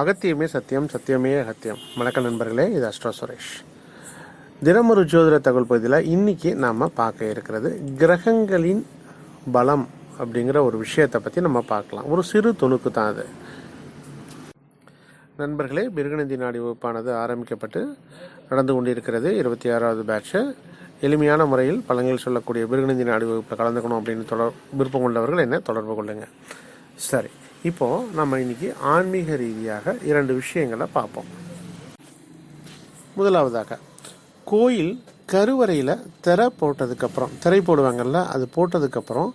அகத்தியமே சத்தியம் சத்தியமே அகத்தியம். வணக்கம் நண்பர்களே இது அஸ்ட்ரோ சுரேஷ். தினமொரு ஜோதிட தகவல் பகுதியில் இன்னைக்கு நாம் பார்க்க இருக்கிறது கிரகங்களின் பலம் அப்படிங்கிற ஒரு விஷயத்தை பற்றி நம்ம பார்க்கலாம். ஒரு சிறு துணுக்கு தான் அது. நண்பர்களே பிருகநந்தி நாடி வகுப்பானது ஆரம்பிக்கப்பட்டு நடந்து கொண்டிருக்கிறது. இருபத்தி ஆறாவது பேட்ச்சு எளிமையான முறையில் பழங்கள் சொல்லக்கூடிய பிருகநந்தி நாடி வகுப்பில் கலந்துக்கணும் அப்படின்னு தொடர் விருப்பம் கொண்டவர்கள் என்ன தொடர்பு கொள்ளுங்கள் சரி. இப்போது நம்ம இன்னைக்கு ஆன்மீக ரீதியாக இரண்டு விஷயங்களை பார்ப்போம். முதலாவதாக கோயில் கருவறையில் திரை போட்டதுக்கப்புறம் திரை போடுவாங்கல்ல அது போட்டதுக்கப்புறம்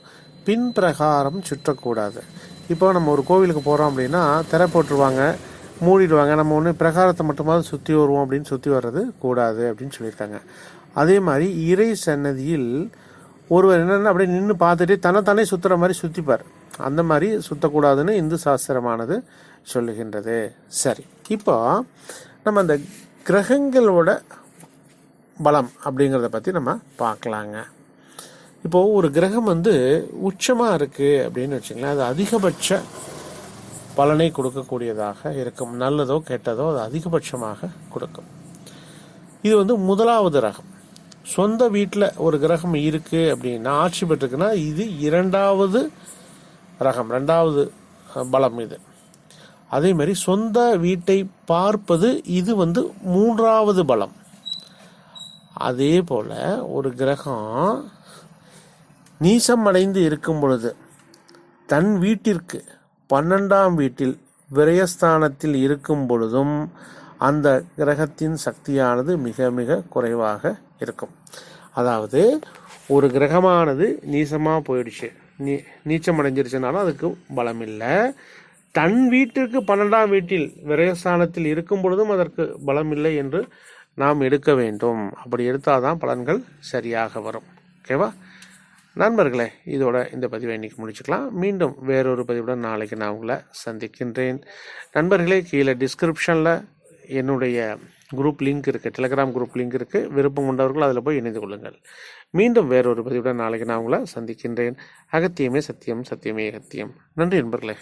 பின் பிரகாரம் சுற்றக்கூடாது. இப்போ நம்ம ஒரு கோவிலுக்கு போகிறோம் அப்படின்னா திரை போட்டுருவாங்க மூடிடுவாங்க நம்ம ஒன்று பிரகாரத்தை மட்டுமாவது சுற்றி வருவோம் அப்படின்னு சுற்றி வர்றது கூடாது அப்படின்னு சொல்லியிருக்காங்க. அதே மாதிரி இறை சன்னதியில் ஒருவர் என்னென்ன அப்படியே நின்று பார்த்துட்டே தன்னைத்தானே சுற்றுற மாதிரி சுற்றிப்பார் அந்த மாதிரி சுற்றக்கூடாதுன்னு இந்து சாஸ்திரமானது சொல்லுகின்றது. சரி. இப்போ நம்ம அந்த கிரகங்களோட பலம் அப்படிங்கிறத பற்றி நம்ம பார்க்கலாங்க. இப்போது ஒரு கிரகம் வந்து உச்சமாக இருக்குது அப்படின்னு வச்சுங்களேன் அது அதிகபட்ச பலனை கொடுக்கக்கூடியதாக இருக்கும். நல்லதோ கெட்டதோ அது அதிகபட்சமாக கொடுக்கும். இது வந்து முதலாவது ரகம். சொந்த வீட்டில் ஒரு கிரகம் இருக்குது அப்படின்னா ஆட்சி பெற்றுக்குன்னா இது இரண்டாவது ரகம் ரெண்டாவது பலம் இது. அதே மாதிரி சொந்த வீட்டை பார்ப்பது இது வந்து மூன்றாவது பலம். அதே போல் ஒரு கிரகம் நீசம் அடைந்து இருக்கும் பொழுது தன் வீட்டிற்கு பன்னெண்டாம் வீட்டில் விரயஸ்தானத்தில் இருக்கும் பொழுதும் அந்த கிரகத்தின் சக்தியானது மிக மிக குறைவாக இருக்கும். அதாவது ஒரு கிரகமானது நீசமாக போயிடுச்சு. நீ நீச்சம் அடைஞ்சிருச்சுனாலும் அதுக்கு பலம் இல்லை தன் வீட்டிற்கு பன்னெண்டாம் வீட்டில் விரயஸ்தானத்தில் இருக்கும் பொழுதும் அதற்கு பலம் இல்லை என்று நாம் எடுக்க வேண்டும். அப்படி எடுத்தால் தான் பலன்கள் சரியாக வரும். ஓகேவா? நண்பர்களே இதோட இந்த பதிவை இன்னைக்கு முடிச்சுக்கலாம். மீண்டும் வேறொரு பதிவுடன் நாளைக்கு நான் உங்களை சந்திக்கின்றேன். நண்பர்களே கீழே டிஸ்கிரிப்ஷனில் என்னுடைய குரூப் லிங்க் இருக்குது டெலகிராம் குரூப் லிங்க் இருக்குது விருப்பம் கொண்டவர்கள் அதில் போய் இணைந்து கொள்ளுங்கள். மீண்டும் வேறொரு பதிவுடன் நாளைக்கு நான் உங்களை சந்திக்கின்றேன். அகத்தியமே சத்தியம் சத்தியமே அகத்தியம். நன்றி நண்பர்களே.